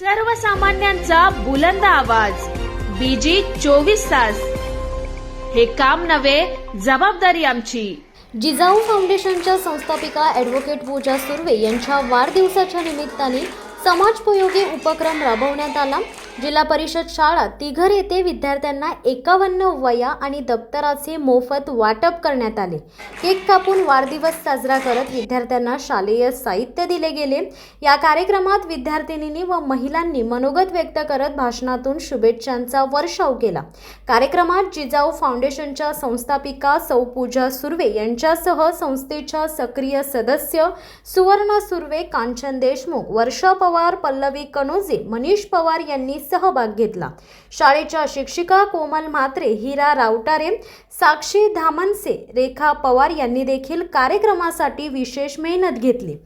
सर्वसामान्यांचा बुलंद आवाज. बीजी चोवीस तास. हे काम नव्हे जबाबदारी आमची. जिजाऊ फाउंडेशनच्या संस्थापिका ॲडव्होकेट पूजा सुर्वे यांच्या वाढदिवसाच्या निमित्ताने समाजोपयोगी उपक्रम राबवण्यात आला. जिल्हा परिषद शाळा तिघर येथे विद्यार्थ्यांना एकावन्न वया आणि दप्तराचे मोफत वाटप करण्यात आले. केक कापून वाढदिवस साजरा करत विद्यार्थ्यांना शालेय साहित्य दिले गेले. या कार्यक्रमात विद्यार्थिनींनी व महिलांनी मनोगत व्यक्त करत भाषणातून शुभेच्छांचा वर्षाव केला. कार्यक्रमात जिजाऊ फाउंडेशनच्या संस्थापिका सौ पूजा सुर्वे यांच्यासह संस्थेच्या सक्रिय सदस्य सुवर्ण सुर्वे कांचन देशमुख वर्षा पवार पल्लवी कनोजे मनीष पवार यांनी सहभाग घेतला. शाळेच्या शिक्षिका कोमल म्हात्रे हिरा रावटारे साक्षी धामनसे रेखा पवार यांनी देखील कार्यक्रमासाठी विशेष मेहनत घेतली.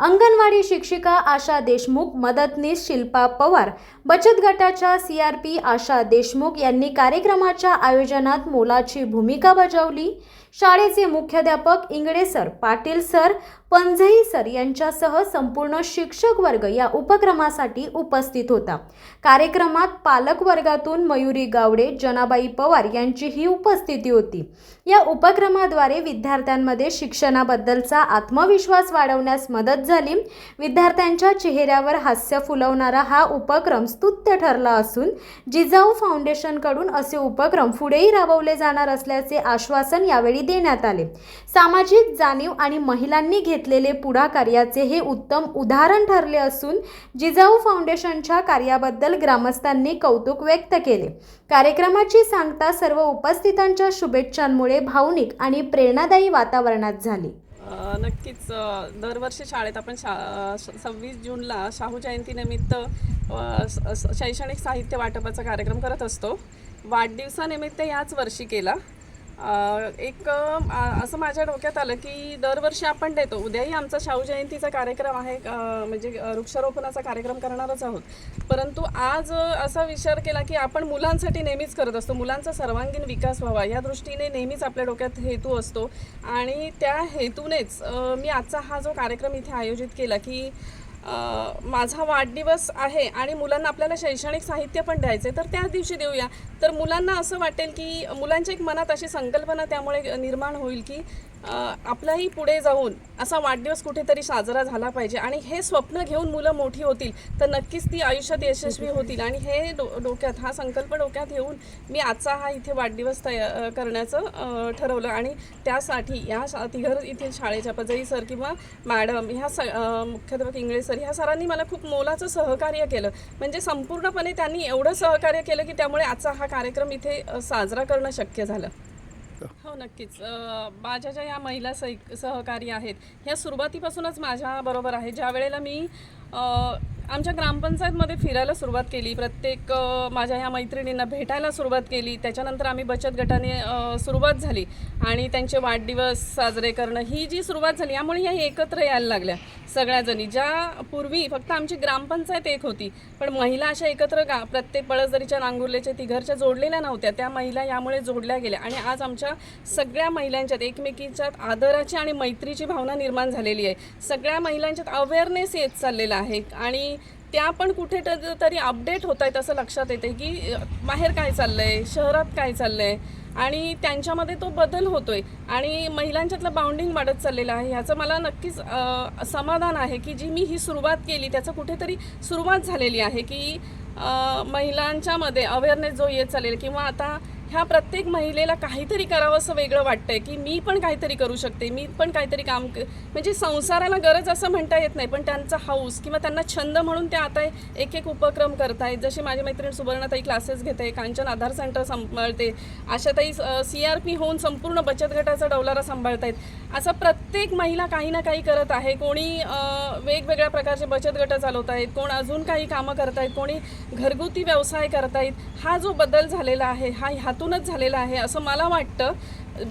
अंगणवाडी शिक्षिका आशा देशमुख मदतनीस शिल्पा पवार बचत गटाच्या C R P Asha Deshmukh यांनी कार्यक्रमाच्या आयोजनात मोलाची भूमिका बजावली. शाळेचे मुख्याध्यापक Ingade sir Patil sir Panzai sir यांच्यासह संपूर्ण शिक्षक वर्ग या उपक्रमासाठी उपस्थित होता. कार्यक्रमात पालक वर्गातून मयुरी गावडे जनाबाई पवार यांचीही उपस्थिती होती. या उपक्रमाद्वारे विद्यार्थ्यांमध्ये शिक्षणाबद्दलचा आत्मविश्वास वाढवण्यास मदत झाली. विद्यार्थ्यांच्या चेहऱ्यावर हास्य फुलवणारा हा उपक्रम स्तुत्य ठरला असून जिजाऊ फाउंडेशनकडून असे उपक्रम पुढेही राबवले जाणार असल्याचे आश्वासन यावेळी देण्यात आले. सामाजिक जाणीव आणि महिलांनी घेतलेले पुढाकार याचे हे उत्तम उदाहरण ठरले असून जिजाऊ फाउंडेशनच्या कार्याबद्दल ग्रामस्थांनी कौतुक व्यक्त केले. कार्यक्रमाची सांगता सर्व उपस्थितांच्या शुभेच्छांमुळे भावनिक आणि प्रेरणादायी वातावरणात झाली. नक्कीच दरवर्षी शाळेत आपण शा सव्वीस जूनला शाहू जयंतीनिमित्त शैक्षणिक साहित्य वाटपाचा कार्यक्रम करत असतो. वाढदिवसानिमित्त याच वर्षी केला. एक असं माझ्या डोक्यात आलं की दरवर्षी आपण देतो. उद्याही आमचा शाहू जयंतीचा कार्यक्रम आहे म्हणजे वृक्षारोपणाचा कार्यक्रम करणारच आहोत. परंतु आज असा विचार केला की आपण मुलांसाठी नेहमीच करत असतो. मुलांचा सर्वांगीण विकास व्हावा या दृष्टीने नेहमीच आपल्या डोक्यात हेतू असतो. आणि त्या हेतूनेच मी आजचा हा जो कार्यक्रम इथे आयोजित केला की माझा वाढदिवस आहे आणि मुलांना आपल्याला शैक्षणिक साहित्य पण द्यायचं आहे तर त्याच दिवशी देऊया. तर मुलांना असं वाटेल की मुलांच्या एक मनात अशी संकल्पना त्यामुळे निर्माण होईल की आपलाही पुढे जाऊन असा वाढदिवस कुठेतरी साजरा झाला पाहिजे. आणि हे स्वप्न घेऊन मुलं मोठी होतील तर नक्कीच ती आयुष्यात यशस्वी होतील. आणि हे डो डोक्यात हा संकल्प डोक्यात घेऊन मी आजचा हा इथे वाढदिवस तया करण्याचं ठरवलं. आणि त्यासाठी या शा तिघर येथील शाळेच्या पजई सर किंवा मॅडम ह्या स मुख्याध्यापक इंगळे सर ह्या सरांनी मला खूप मोलाचं सहकार्य केलं. म्हणजे संपूर्णपणे त्यांनी एवढं सहकार्य केलं की त्यामुळे आजचा हा कार्यक्रम इथे साजरा करणं शक्य झालं. हो नक्कीच. माझ्या ज्या या महिला सह सहकारी आहेत ह्या सुरुवातीपासूनच माझ्याबरोबर आहे. ज्या वेळेला मी आमच्या ग्रामपंचायतमध्ये फिरायला सुरुवात केली प्रत्येक माझ्या ह्या मैत्रिणींना भेटायला सुरुवात केली त्याच्यानंतर आम्ही बचत गटाने सुरुवात झाली आणि त्यांचे वाढदिवस साजरे करणं ही जी सुरुवात झाली यामुळे ह्या एकत्र यायला लागल्या. सगळ्याजणी. ज्या पूर्वी फक्त आमची ग्रामपंचायत एक होती पण महिला अशा एकत्र गा प्रत्येक पळसदरीच्या नांगुर्लेच्या तिघरच्या जोडलेल्या नव्हत्या. त्या महिला यामुळे जोडल्या गेल्या आणि आज आमच्या सगळ्या महिलांच्यात एकमेकीच्यात आदराची आणि मैत्रीची भावना निर्माण झालेली आहे. सगळ्या महिलांच्यात अवेअरनेस येत चाललेला आहे. आणि त्या पण कुठे तरी अपडेट होत आहेत असं लक्षात येते की बाहेर काय चाललं आहे शहरात काय चाललं आहे आणि त्यांच्यामध्ये तो बदल होतोय. आणि महिलांच्यातलं बाउंडिंग वाढत चाललेलं आहे. ह्याचं मला नक्कीच समाधान आहे की जी मी ही सुरुवात केली त्याचं कुठेतरी सुरुवात झालेली आहे की महिलांच्यामध्ये अवेअरनेस जो येत चालेल किंवा आता ह्या प्रत्येक महिलेला काहीतरी करावं असं वेगळं वाटतंय की मी पण काहीतरी करू शकते मी पण काहीतरी काम म्हणजे संसाराला गरज असं म्हणता येत नाही पण त्यांचा हाऊस किंवा त्यांना छंद म्हणून त्या आता एक एक उपक्रम करतायत. जसे माझी मैत्रीण सुवर्णाताई क्लासेस घेते कांचन आधार सेंटर सांभाळते आशाताई सी आर पी होऊन संपूर्ण बचत गटाचा डौलारा सांभाळतायत. असं प्रत्येक महिला काही ना काही करत आहे. कोणी वेगवेगळ्या प्रकारचे बचत गट चालवत आहेत कोण अजून काही कामं करतायत कोणी घरगुती व्यवसाय करतायत. हा जो बदल झालेला आहे हा त्यातूनच झालेलं आहे असं मला वाटतं.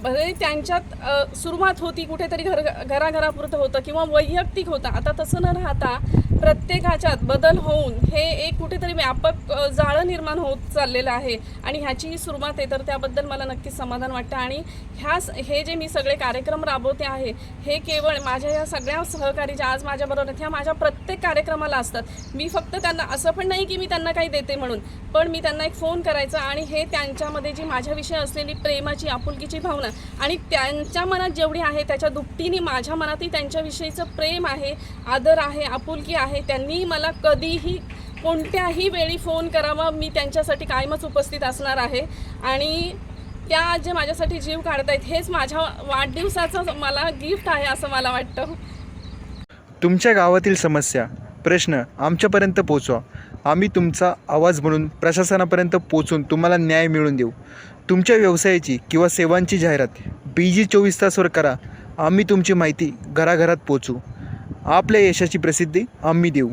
भले त्यांच्यात सुरुवात होती कुठेतरी घर घराघरापुरतं होतं किंवा वैयक्तिक होतं. आता तसं न राहता प्रत्येकाच्यात बदल होऊन हे एक कुठेतरी व्यापक जाळं निर्माण होत चाललेलं आहे. आणि ह्याचीही सुरुवात आहे तर त्याबद्दल मला नक्कीच समाधान वाटतं. आणि ह्या हे जे मी सगळे कार्यक्रम राबवते आहे हे केवळ माझ्या या सगळ्या सहकारी ज्या आज माझ्याबरोबर आहेत ह्या माझ्या प्रत्येक कार्यक्रमाला असतात. मी फक्त त्यांना असं पण नाही की मी त्यांना काही देते म्हणून पण मी त्यांना एक फोन करायचा आणि हे त्यांच्यामध्ये जी माझ्याविषयी असलेली प्रेमाची आपुलकीची भावना आणि त्यांच्या मनात जेवढी आहे त्याच्या दुपटीने माझ्या मनातही त्यांच्याविषयीचं प्रेम आहे आदर आहे आपुलकी आहे त्यांनी मला कधीही कोणत्याही वेळी फोन करावा. मी त्यांच्यासाठी कायमच उपस्थित असणार आहे. आणि त्या जे माझ्यासाठी जीव काढतायत हेच माझ्या वाढदिवसाचं मला गिफ्ट आहे असं मला वाटतं. तुमच्या गावातील समस्या प्रश्न आमच्यापर्यंत पोचवा. आम्ही तुमचा आवाज म्हणून प्रशासनापर्यंत पोचून तुम्हाला न्याय मिळवून देऊ. तुमच्या व्यवसायाची किंवा सेवांची जाहिरात बी जी चोवीस तासवर करा. आम्ही तुमची माहिती घराघरात पोचू. आपल्या यशाची प्रसिद्धी आम्ही देऊ.